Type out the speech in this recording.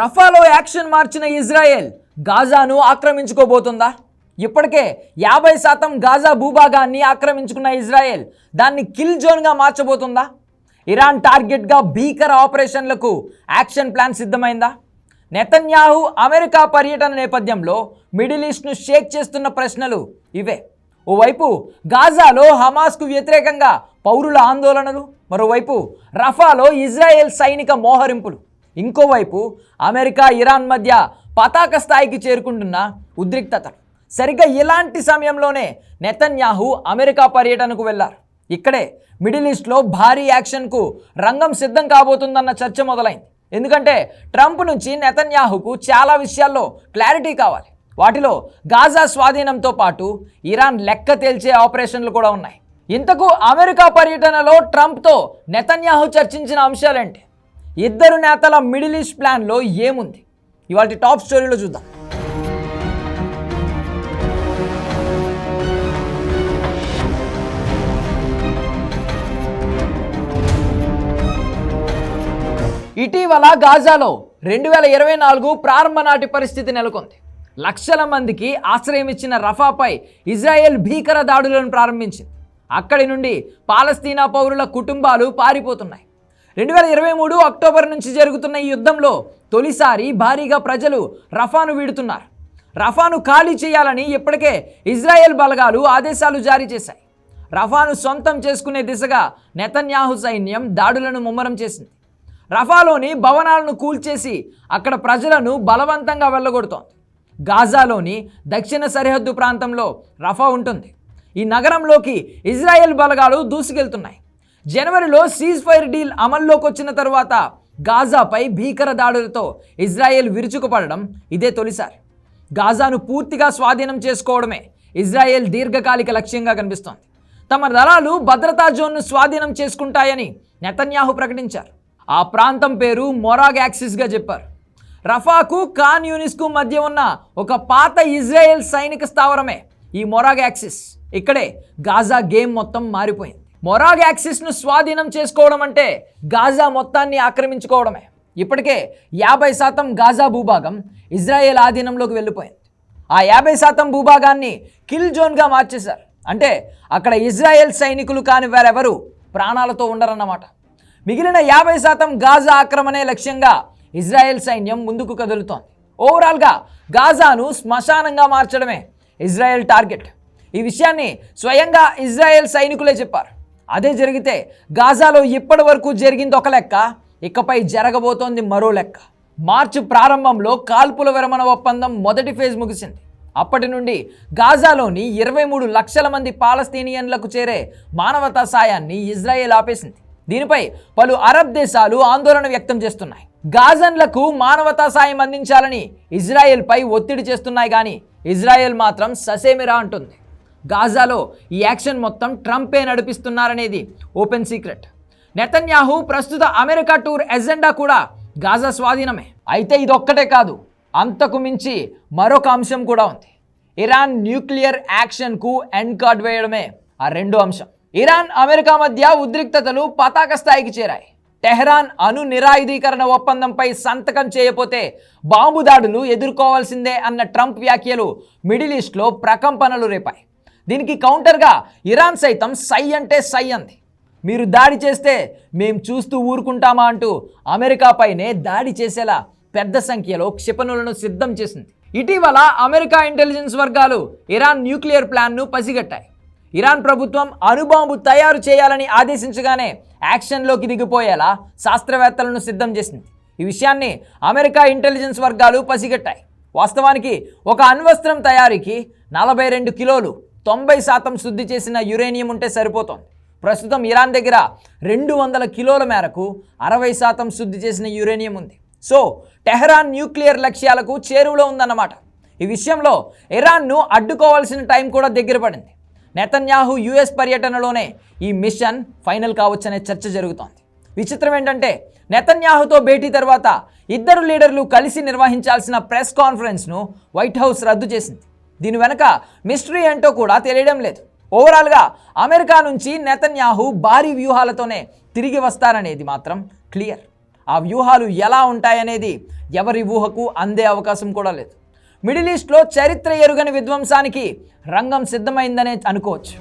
రఫాలో action మార్చిన Israel గాజాను ఆక్రమించుకోబోతుందా? ఇప్పటికే యాభై శాతం గాజా భూభాగాన్ని ఆక్రమించుకున్న ఇజ్రాయెల్ దాన్ని కిల్ జోన్గా మార్చబోతుందా? ఇరాన్ టార్గెట్గా భీకర ఆపరేషన్లకు యాక్షన్ ప్లాన్ సిద్ధమైందా? నెతన్యాహు అమెరికా పర్యటన నేపథ్యంలో మిడిల్ ఈస్ట్ను షేక్ చేస్తున్న ప్రశ్నలు ఇవే. ఓవైపు గాజాలో హమాస్కు వ్యతిరేకంగా పౌరుల ఆందోళనలు మరోవైపు రఫాలో ఇజ్రాయెల్ సైనిక మోహరింపులు. ఇంకోవైపు అమెరికా ఇరాన్ మధ్య పతాక స్థాయికి చేరుకుంటున్న ఉద్రిక్తత. సరిగ్గా ఇలాంటి సమయంలోనే నెతన్యాహు అమెరికా పర్యటనకు వెళ్ళారు. ఇక్కడే మిడిల్ ఈస్ట్లో భారీ యాక్షన్కు రంగం సిద్ధం కాబోతుందన్న చర్చ మొదలైంది. ఎందుకంటే ట్రంప్ నుంచి నెతన్యాహుకు చాలా విషయాల్లో క్లారిటీ కావాలి. వాటిలో గాజా స్వాధీనంతో పాటు ఇరాన్ లెక్క తేల్చే ఆపరేషన్లు కూడా ఉన్నాయి. ఇంతకు అమెరికా పర్యటనలో ట్రంప్తో నెతన్యాహు చర్చించిన అంశాలేంటి? ఇద్దరు నేతల మిడిల్ ఈస్ట్ ప్లాన్లో ఏముంది? ఇవాళ టాప్ స్టోరీలో చూద్దాం. ఇటీవల గాజాలో రెండు వేల ఇరవై నాలుగు ప్రారంభ నాటి పరిస్థితి నెలకొంది. లక్షల మందికి ఆశ్రయం ఇచ్చిన రఫాపై ఇజ్రాయెల్ భీకర దాడులను ప్రారంభించింది. అక్కడి నుండి పాలస్తీనా పౌరుల కుటుంబాలు పారిపోతున్నాయి. రెండు వేల ఇరవై మూడు అక్టోబర్ నుంచి జరుగుతున్న ఈ యుద్ధంలో తొలిసారి భారీగా ప్రజలు రఫాను వీడుతున్నారు. రఫాను ఖాళీ చేయాలని ఇప్పటికే ఇజ్రాయెల్ బలగాలు ఆదేశాలు జారీ చేశాయి. రఫాను సొంతం చేసుకునే దిశగా నెతన్యాహు సైన్యం దాడులను ముమ్మరం చేసింది. రఫాలోని భవనాలను కూల్చేసి అక్కడ ప్రజలను బలవంతంగా వెళ్ళగొడుతోంది. గాజాలోని దక్షిణ సరిహద్దు ప్రాంతంలో రఫా ఉంటుంది. ఈ నగరంలోకి ఇజ్రాయెల్ బలగాలు దూసుకెళ్తున్నాయి. జనవరిలో సీజ్ ఫైర్ డీల్ అమల్లోకి వచ్చిన తరువాత గాజాపై భీకర దాడులతో ఇజ్రాయెల్ విరుచుకుపడడం ఇదే తొలిసారి. గాజాను పూర్తిగా స్వాధీనం చేసుకోవడమే ఇజ్రాయెల్ దీర్ఘకాలిక లక్ష్యంగా కనిపిస్తోంది. తమ దళాలు భద్రతా జోన్ను స్వాధీనం చేసుకుంటాయని నెతన్యాహు ప్రకటించారు. ఆ ప్రాంతం పేరు మొరాగ్ యాక్సిస్గా చెప్పారు. రఫాకు ఖాన్ యూనిస్కు మధ్య ఉన్న ఒక పాత ఇజ్రాయెల్ సైనిక స్థావరమే ఈ మొరాగ్ యాక్సిస్. ఇక్కడే గాజా గేమ్ మొత్తం మారిపోయింది. మొరాగ్ యాక్సిస్ను స్వాధీనం చేసుకోవడం అంటే గాజా మొత్తాన్ని ఆక్రమించుకోవడమే. ఇప్పటికే యాభై శాతం గాజా భూభాగం ఇజ్రాయెల్ ఆధీనంలోకి వెళ్ళిపోయింది. ఆ యాభై శాతం భూభాగాన్ని కిల్ జోన్గా మార్చేశారు. అంటే అక్కడ ఇజ్రాయెల్ సైనికులు కాని వారెవరు ప్రాణాలతో ఉండరన్నమాట. మిగిలిన యాభై శాతం గాజా ఆక్రమణే లక్ష్యంగా ఇజ్రాయెల్ సైన్యం ముందుకు కదులుతోంది. ఓవరాల్గా గాజాను శ్మశానంగా మార్చడమే ఇజ్రాయెల్ టార్గెట్. ఈ విషయాన్ని స్వయంగా ఇజ్రాయెల్ సైనికులే చెప్పారు. అదే జరిగితే గాజాలో ఇప్పటి వరకు జరిగింది ఒక లెక్క. ఇకపై జరగబోతోంది మరో లెక్క. మార్చి ప్రారంభంలో కాల్పుల విరమణ ఒప్పందం మొదటి ఫేజ్ ముగిసింది. అప్పటి నుండి గాజాలోని ఇరవై మూడు లక్షల మంది పాలస్తీనియన్లకు చేరే మానవతా సాయాన్ని ఇజ్రాయెల్ ఆపేసింది. దీనిపై పలు అరబ్ దేశాలు ఆందోళన వ్యక్తం చేస్తున్నాయి. గాజన్లకు మానవతా సాయం అందించాలని ఇజ్రాయెల్పై ఒత్తిడి చేస్తున్నాయి కానీ ఇజ్రాయెల్ మాత్రం ససేమిరా అంటుంది. గాజాలో ఈ యాక్షన్ మొత్తం ట్రంపే నడిపిస్తున్నారనేది ఓపెన్ సీక్రెట్. నెతన్యాహు ప్రస్తుత అమెరికా టూర్ ఎజెండా కూడా గాజా స్వాధీనమే. అయితే ఇదొక్కటే కాదు అంతకు మించి మరొక అంశం కూడా ఉంది. ఇరాన్ న్యూక్లియర్ యాక్షన్కు ఎండ్ కార్డ్ వేయడమే ఆ రెండో అంశం. ఇరాన్ అమెరికా మధ్య ఉద్రిక్తతలు పతాక స్థాయికి చేరాయి. టెహ్రాన్ అణు నిరాయుధీకరణ ఒప్పందంపై సంతకం చేయపోతే బాంబు దాడులు ఎదుర్కోవాల్సిందే అన్న ట్రంప్ వ్యాఖ్యలు మిడిల్ ఈస్ట్లో ప్రకంపనలు రేపాయి. దీనికి కౌంటర్గా ఇరాన్ సైతం సై అంటే సై అంది. మీరు దాడి చేస్తే మేము చూస్తూ ఊరుకుంటామా అంటూ అమెరికాపైనే దాడి చేసేలా పెద్ద సంఖ్యలో క్షిపణులను సిద్ధం చేసింది. ఇటీవల అమెరికా ఇంటెలిజెన్స్ వర్గాలు ఇరాన్ న్యూక్లియర్ ప్లాన్ను పసిగట్టాయి. ఇరాన్ ప్రభుత్వం అణుబాంబు తయారు చేయాలని ఆదేశించగానే యాక్షన్లోకి దిగిపోయేలా శాస్త్రవేత్తలను సిద్ధం చేసింది. ఈ విషయాన్ని అమెరికా ఇంటెలిజెన్స్ వర్గాలు పసిగట్టాయి. వాస్తవానికి ఒక అణ్వస్త్రం తయారీకి నలభై రెండు కిలోలు తొంభై శాతం శుద్ధి చేసిన యురేనియం ఉంటే సరిపోతుంది. ప్రస్తుతం ఇరాన్ దగ్గర రెండు వందల కిలోల మేరకు అరవై శాతం శుద్ధి చేసిన యురేనియం ఉంది. సో టెహరాన్ న్యూక్లియర్ లక్ష్యాలకు చేరువలో ఉందన్నమాట. ఈ విషయంలో ఇరాన్ను అడ్డుకోవాల్సిన టైం కూడా దగ్గర పడింది. నెతన్యాహు యుఎస్ పర్యటనలోనే ఈ మిషన్ ఫైనల్ కావచ్చనే చర్చ జరుగుతోంది. విచిత్రం ఏంటంటే నెతన్యాహుతో భేటీ తర్వాత ఇద్దరు లీడర్లు కలిసి నిర్వహించాల్సిన ప్రెస్ కాన్ఫరెన్స్ను వైట్ హౌస్ రద్దు చేసింది. దీని వెనక మిస్టరీ ఏంటో కూడా తెలియడం లేదు. ఓవరాల్గా అమెరికా నుంచి నెతన్యాహు భారీ వ్యూహాలతోనే తిరిగి వస్తారనేది మాత్రం క్లియర్ ఆ వ్యూహాలు ఎలా ఉంటాయనేది ఎవరి ఊహకు అందే అవకాశం కూడా లేదు. మిడిల్ ఈస్ట్లో చరిత్ర ఎరుగని విధ్వంసానికి రంగం సిద్ధమైందనే అనుకోవచ్చు.